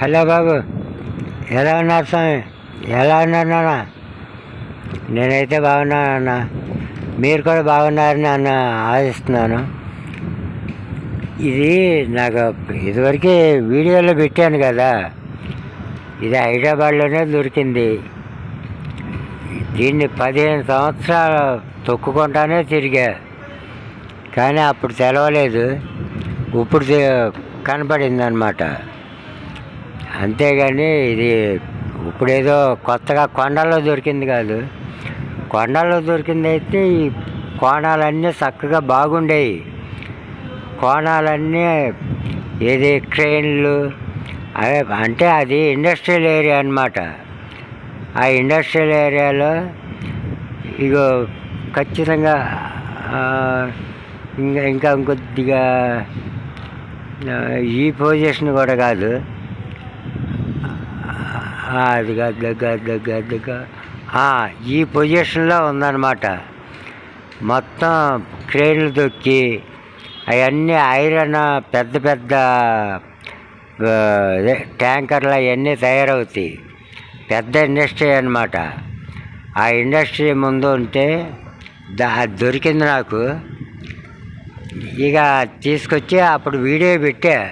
Hello బాబు ఎలా ఉన్నారు స్వామి? ఎలా ఉన్నారు నాన్న? నేనైతే బాగున్నాను అన్న మీరు కూడా బాగున్నారని అన్న ఆశిస్తున్నాను. ఇది నాకు ఇదివరకు వీడియోలో పెట్టాను కదా. ఇది హైదరాబాద్లోనే దొరికింది. దీన్ని పదిహేను సంవత్సరాలు తొక్కుకుంటానే తిరిగా. కానీ అప్పుడు తెలవలేదు. ఇప్పుడు కనపడింది అనమాట అంతేగాని ఇది ఇప్పుడేదో కొత్తగా కొండల్లో దొరికింది కాదు. కొండల్లో దొరికింది అయితే ఈ కోణాలన్నీ చక్కగా బాగుండేవి కోణాలన్నీ ఏది క్రెయిన్లు అవే అంటే అది ఇండస్ట్రియల్ ఏరియా అన్నమాట. ఆ ఇండస్ట్రియల్ ఏరియాలో ఇగో ఖచ్చితంగా ఇంకా ఇంకా ఇంకొద్దిగా ఈ పొజిషన్ కూడా కాదు. అదిగా అది దగ్గర దగ్గర దగ్గర ఈ పొజిషన్లో ఉందన్నమాట. మొత్తం క్రేన్లు దొక్కి అవన్నీ ఐరన్ పెద్ద పెద్ద ట్యాంకర్లు అవన్నీ తయారవుతాయి. పెద్ద ఇండస్ట్రీ అన్నమాట. ఆ ఇండస్ట్రీ ముందు ఉంటే దా అది దొరికింది నాకు. ఇక తీసుకొచ్చి అప్పుడు వీడియో పెట్టా.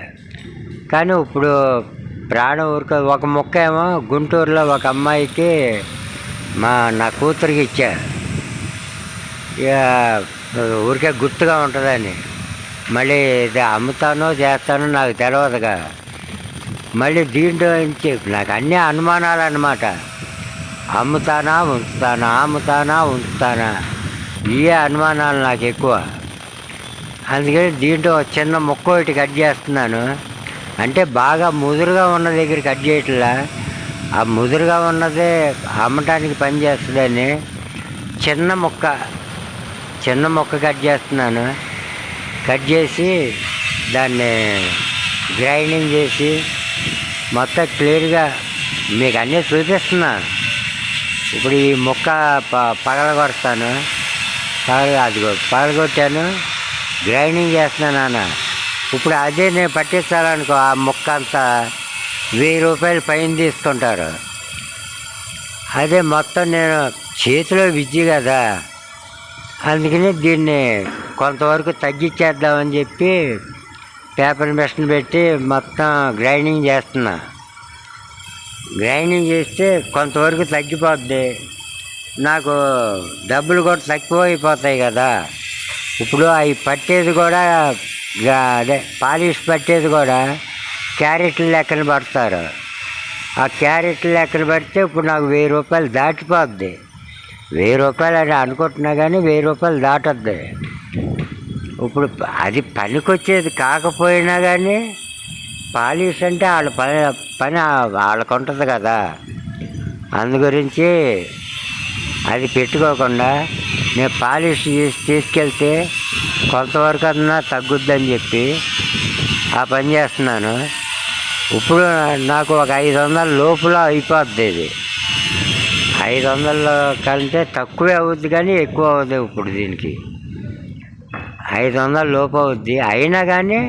కానీ ఇప్పుడు ప్రాణం ఊరిక ఒక ముక్క ఏమో గుంటూరులో ఒక అమ్మాయికి మా నా కూతురికి ఇచ్చా. ఇక ఊరికే గుర్తుగా ఉంటుందని. మళ్ళీ ఇది అమ్ముతానో చేస్తానో నాకు తెలియదుగా మళ్ళీ దీంట్లో నుంచి నాకు అన్నీ అనుమానాలు అన్నమాట అమ్ముతానా ఉంచుతానా అమ్ముతానా ఉంచుతానా? ఇవే అనుమానాలు నాకు ఎక్కువ. అందుకని దీంట్లో చిన్న ముక్క ఒకటి కట్ చేస్తున్నాను. అంటే బాగా ముదురుగా ఉన్న దగ్గర కట్ చేయట్లా. ఆ ముదురుగా ఉన్నదే అమ్మటానికి పని చేస్తుందని చిన్న ముక్క చిన్న ముక్క కట్ చేస్తున్నాను. కట్ చేసి దాన్ని గ్రైండింగ్ చేసి మొత్తం క్లియర్గా మీకు అన్నీ చూపిస్తున్నా. ఇప్పుడు ఈ ముక్క ప పగలగొడతాను. పగల అదిగో పగలగొట్టాను. గ్రైండింగ్ చేస్తున్నాను నాన్న. ఇప్పుడు అదే నేను పట్టించాలనుకో ఆ ముక్క అంతా వెయ్యి రూపాయలు పైన తీసుకుంటారు. అదే మొత్తం నేను చేతిలో విద్య కదా అందుకని దీన్ని కొంతవరకు తగ్గించేద్దామని చెప్పి పేపర్ మిషన్ పెట్టి మొత్తం గ్రైండింగ్ చేస్తున్నా. గ్రైండింగ్ చేస్తే కొంతవరకు తగ్గిపోద్ది. నాకు డబ్బులు కూడా తక్కువ అయిపోతాయి కదా. ఇప్పుడు అవి పట్టేది కూడా అదే పాలిష్ పట్టేది కూడా క్యారెట్లు లెక్కన పడతారు. ఆ క్యారెట్లు లెక్కన పడితే ఇప్పుడు నాకు వెయ్యి రూపాయలు దాటిపోద్ది. వెయ్యి రూపాయలు అని అనుకుంటున్నా కానీ వెయ్యి రూపాయలు దాటద్ది. ఇప్పుడు అది పనికొచ్చేది కాకపోయినా కానీ పాలిష్ అంటే వాళ్ళ పని పని వాళ్ళకు ఉంటుంది కదా. అందు గురించి అది పెట్టుకోకుండా నేను పాలిష్ తీసి తీసుకెళ్తే కొంతవరకు అన్నా తగ్గుద్దని చెప్పి ఆ పని చేస్తున్నాను. ఇప్పుడు నాకు ఒక ఐదు వందల లోపల అయిపోద్ది ఇది. ఐదు వందల కంటే తక్కువే అవుద్ది కానీ ఎక్కువ అవుద్ది ఇప్పుడు దీనికి. ఐదు వందల లోపు అవుద్ది. అయినా కానీ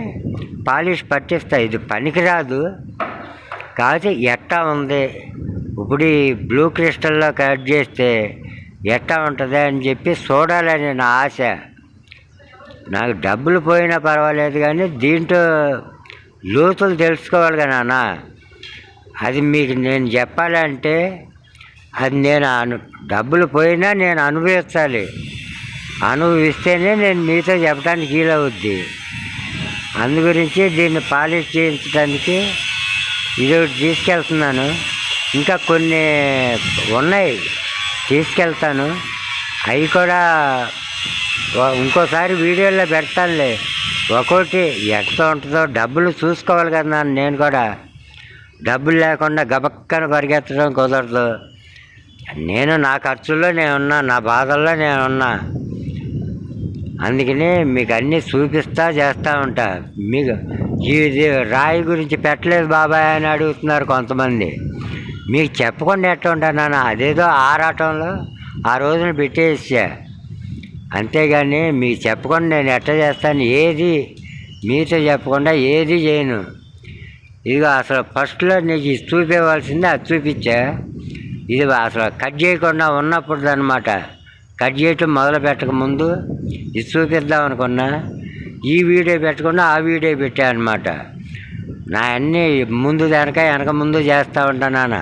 పాలిష్ పట్టిస్తా. ఇది పనికిరాదు కాకపోతే ఎట్టా ఉంది? ఇప్పుడు ఈ బ్లూ క్రిస్టల్లో కట్ చేస్తే ఎట్టా ఉంటుంది అని చెప్పి చూడాలని నా ఆశ. నాకు డబ్బులు పోయినా పర్వాలేదు కానీ దీంట్లో లోతులు తెలుసుకోవాలి కదా నాన్న. అది మీకు నేను చెప్పాలంటే అది నేను అను డబ్బులు పోయినా నేను అనుభవించాలి. అనుభవిస్తేనే నేను మీతో చెప్పడానికి వీలవుద్ది. అందు గురించి దీన్ని పాలిష్ చేయించడానికి ఇది ఒకటి తీసుకెళ్తున్నాను. ఇంకా కొన్ని ఉన్నాయి. తీసుకెళ్తాను. అవి కూడా ఇంకోసారి వీడియోలో పెడతానులే. ఒక్కోటి ఎంత ఉంటుందో డబ్బులు చూసుకోవాలి కదా నేను కూడా. డబ్బులు లేకుండా గబక్కన పరిగెత్తడం కుదరదు. నేను నా ఖర్చుల్లో నేను ఉన్నా నా బాధల్లో నేను ఉన్నా. అందుకని మీకు అన్నీ చూపిస్తా చేస్తూ ఉంటా. మీకు ఇది రాయి గురించి పెట్టలేదు బాబాయ్ అని అడుగుతున్నారు కొంతమంది. మీకు చెప్పకుండా ఎట్లా ఉంటాను నాన్న? అదేదో ఆరాటంలో ఆ రోజున పెట్టేసా. అంతేగాని మీకు చెప్పకుండా నేను ఎట్లా చేస్తాను? ఏది? మీతో చెప్పకుండా ఏది చేయను. ఇదిగో అసలు ఫస్ట్లో నీకు ఇది చూపించవలసింది అది చూపించా. ఇది అసలు కట్ చేయకుండా ఉన్నప్పుడు అనమాట కట్ చేయటం మొదలు పెట్టక ముందు ఇది చూపిద్దాం అనుకున్నా. ఈ వీడియో పెట్టకుండా ఆ వీడియో పెట్టా అనమాట నా అన్నీ ముందు వెనక వెనక ముందు చేస్తూ ఉంటాను నాన్న.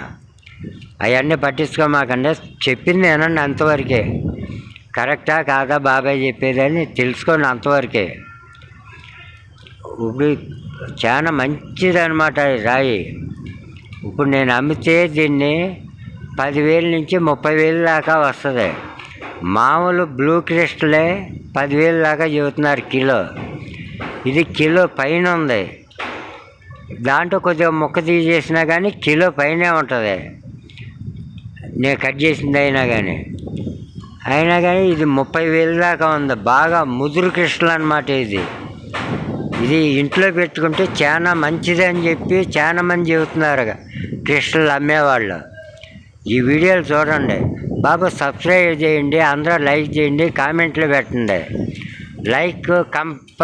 అవన్నీ పట్టించుకోమాకండి. చెప్పింది వినండి అంతవరకే. కరెక్టా కాదా బాబాయ్ చెప్పేదని తెలుసుకోండి అంతవరకే. ఇప్పుడు చాలా మంచిదన్నమాట ఈ రాయి. ఇప్పుడు నేను అమ్మితే దీన్ని పదివేల నుంచి ముప్పై వేలు దాకా వస్తుంది. మామూలు బ్లూ క్రిస్టలే పదివేలు దాకా చెబుతున్నారు కిలో. ఇది కిలో పైన ఉంది. దాంట్లో కొద్దిగా ముక్క తీసేసినా కానీ కిలో పైనే ఉంటుంది. నేను కట్ చేసింది అయినా కానీ అయినా కానీ ఇది ముప్పై వేలు దాకా ఉంది. బాగా ముదురు క్రిస్టల్ అనమాట ఇది. ఇది ఇంట్లో పెట్టుకుంటే చాలా మంచిది అని చెప్పి చాలా మంది చెబుతున్నారు క్రిస్టల్ అమ్మేవాళ్ళు ఈ వీడియోలు చూడండి. బాబు సబ్స్క్రైబ్ చేయండి అందరూ లైక్ చేయండి కామెంట్లు పెట్టండి. లైక్ కంప